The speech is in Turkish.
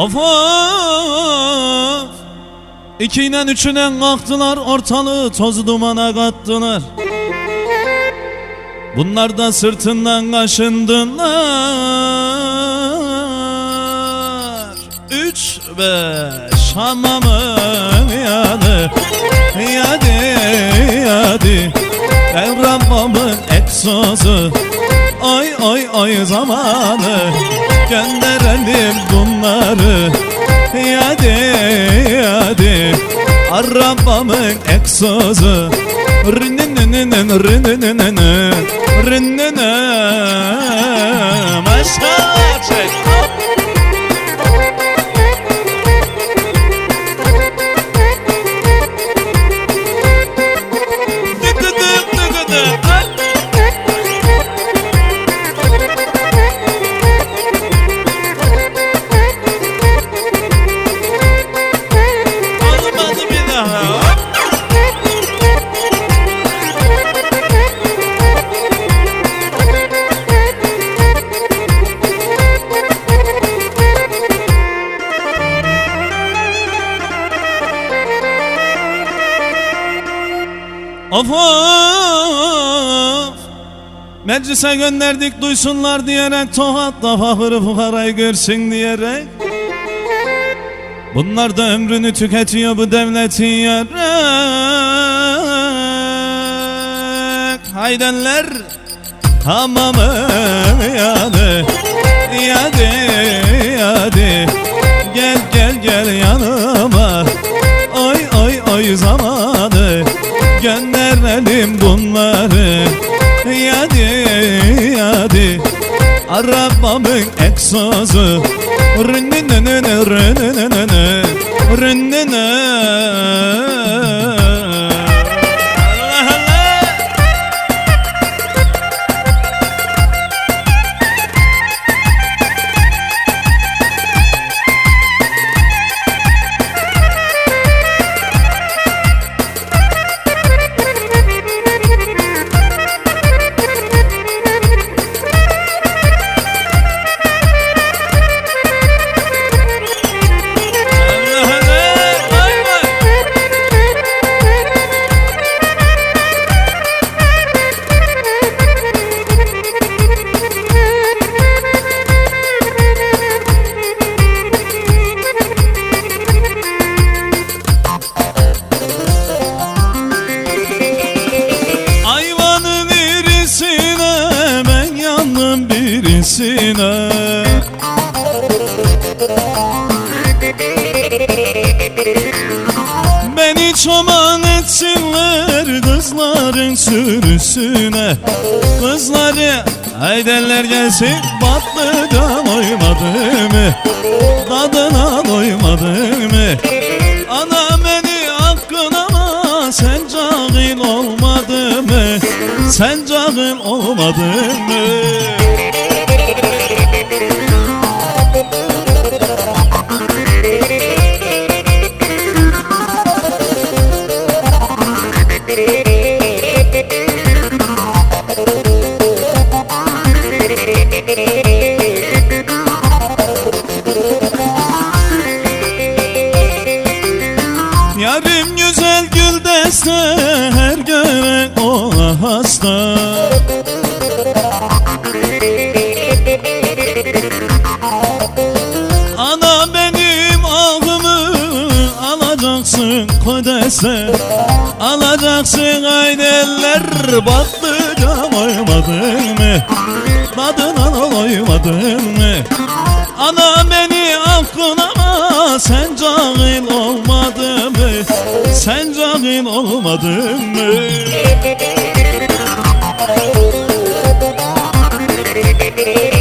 Of of. İkiyle üçüne kalktılar ortalığı toz dumana kattılar. Bunlar da sırtından kaşındılar. Üç beş hamamın yanı Yadi yadi Devramamın egzozu Ay ay ay zamanı. Gönderelim bunları Yadi yadi Arabamın egzozu Rınınınının rınınınını Rınını Maşallah çek Of of. Meclise gönderdik duysunlar diyerek Tohatla fakırı fukarayı görsün diyerek. Bunlar da ömrünü tüketiyor bu devletin yerek Haydenler Hamamım yanı Yadi yadi Gel gel gel yanıma. Oy oy oy zamanı Gönderelim bunları. Yadi yadi. Arabamın egzozu. Rınınınını birisine Beni çoban etsinler kızların sürüsüne. Kızları hayderler gelsin patlıcan oymadı mı? Tadına doymadı mı? Ana beni hakkına ama sen cahil olmadı mı? Sen cahil olmadın mı hasta Ana benim ağımı alacaksın kodese. Alacaksın ayneller batlıcan oymadın mı? Tadına oymadın mı? Ana beni aklına ama sen cahil olmadın mı? Sen cahil olmadın mı Thank you.